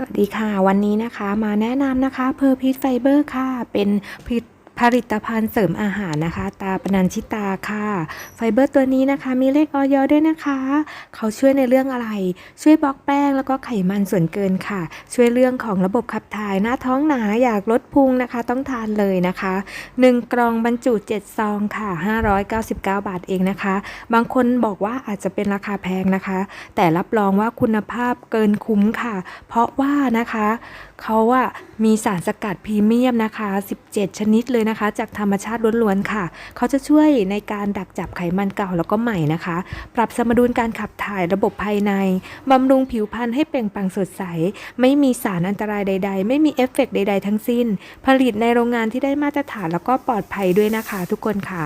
สวัสดีค่ะ วันนี้นะคะมาแนะนำนะคะเพอร์พีทไฟเบอร์ค่ะ เป็นผลิต ผลิตภัณฑ์เสริมอาหารนะคะ ตาปนัญชิตาค่ะ ไฟเบอร์ตัวนี้นะคะ มีเลขออยด้วยนะคะ เขาช่วยในเรื่องอะไร ช่วยบล็อกแป้งแล้วก็ไขมันส่วนเกินค่ะ ช่วยเรื่องของระบบขับถ่ายหน้าท้องหนาอยากลดพุงนะคะ ต้องทานเลยนะคะ 1 กล่องบรรจุ 7 ซองค่ะ 599 บาทเองนะคะ บางคนบอกว่าอาจจะเป็นราคาแพงนะคะ แต่รับรองว่าคุณภาพเกินคุ้มค่ะ เพราะว่านะคะ เขาอะมีสารสกัดพรีเมียมนะคะ 17 ชนิดเลยนะคะ จากธรรมชาติล้วนๆค่ะ เขาจะช่วยในการดักจับไขมันเก่าแล้วก็ใหม่นะคะ ปรับสมดุลการขับถ่ายระบบภายใน บำรุงผิวพรรณให้เปล่งปลั่งสดใส ไม่มีสารอันตรายใด ๆ ไม่มีเอฟเฟกต์ใด ๆ ทั้งสิ้น ผลิตในโรงงานที่ได้มาตรฐานแล้วก็ปลอดภัยด้วยนะคะ ทุกคนค่ะ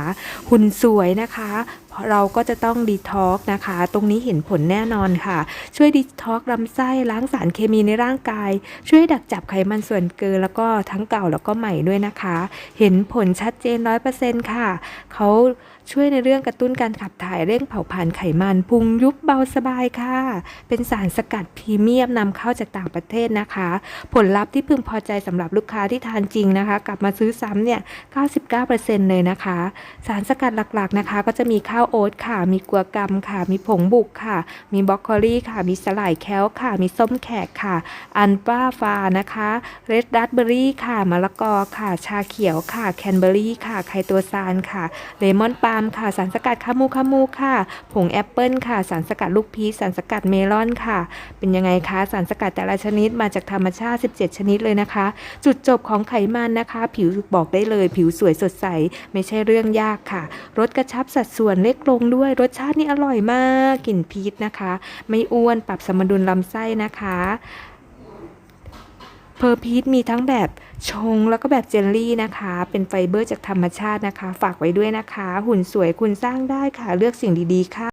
หุ่นสวยนะคะเราะเราก็จะต้องดีท็อกนะคะ ตรงนี้เห็นผลแน่นอนค่ะ ช่วยดีท็อกลำไส้ล้างสารเคมีในร่างกาย ช่วยดักจับไขมันส่วนเกินแล้วก็ทั้งเก่าแล้วก็ใหม่ด้วยนะคะ เห็นผลชัดเจนร้อยเปอร์เซ็นต์ค่ะ เขาช่วยในเรื่องกระตุ้นการขับถ่ายเร่งเผาผลาญไขมันพุงยุบเบาสบายค่ะ เป็นสารสกัดพรีเมียมนำเข้าจากต่างประเทศนะคะ ผลลัพธ์ที่พึงพอใจสำหรับลูกค้าที่ทานจริงนะคะ กลับมาซื้อซ้ำเนี่ย 99%เลยนะคะ สารสกัดหลักๆนะคะ ก็จะมีข้าวโอ๊ตค่ะ มีกัวกำค่ะ มีผงบุกค่ะ มีบรอกโคลีค่ะ มีสลายแคลค่ะ มีส้มแขกค่ะ อันป้าฟานะคะเรดดัตเบอรี่ค่ะ มะละกอค่ะ ชาเขียวค่ะ แคนเบอรี่ค่ะ ไคโตซานค่ะ เลมอนปาล์มค่ะ สารสกัดคามูคามูค่ะ ผงแอปเปิลค่ะ สารสกัดลูกพีช สารสกัดเมลอนค่ะ เป็นยังไงคะ สารสกัดแต่ละชนิดมาจากธรรมชาติ 17 ชนิดเลยนะคะ จุดจบของไขมันนะคะ ผิวบอกได้เลย ผิวสวยสดใส ไม่ใช่เรื่องยากค่ะรสกระชับสัดส่วนเล็กลงด้วยรสชาตินี่อร่อยมากกลิ่นพีชนะคะ ไม่อ้วนปรับสมดุลลำไส้นะคะเพอร์พีทมีทั้งแบบชงแล้วก็แบบเจลลี่นะคะ เป็นไฟเบอร์จากธรรมชาตินะคะ ฝากไว้ด้วยนะคะ หุ่นสวยคุณสร้างได้ค่ะ เลือกสิ่งดีๆค่ะ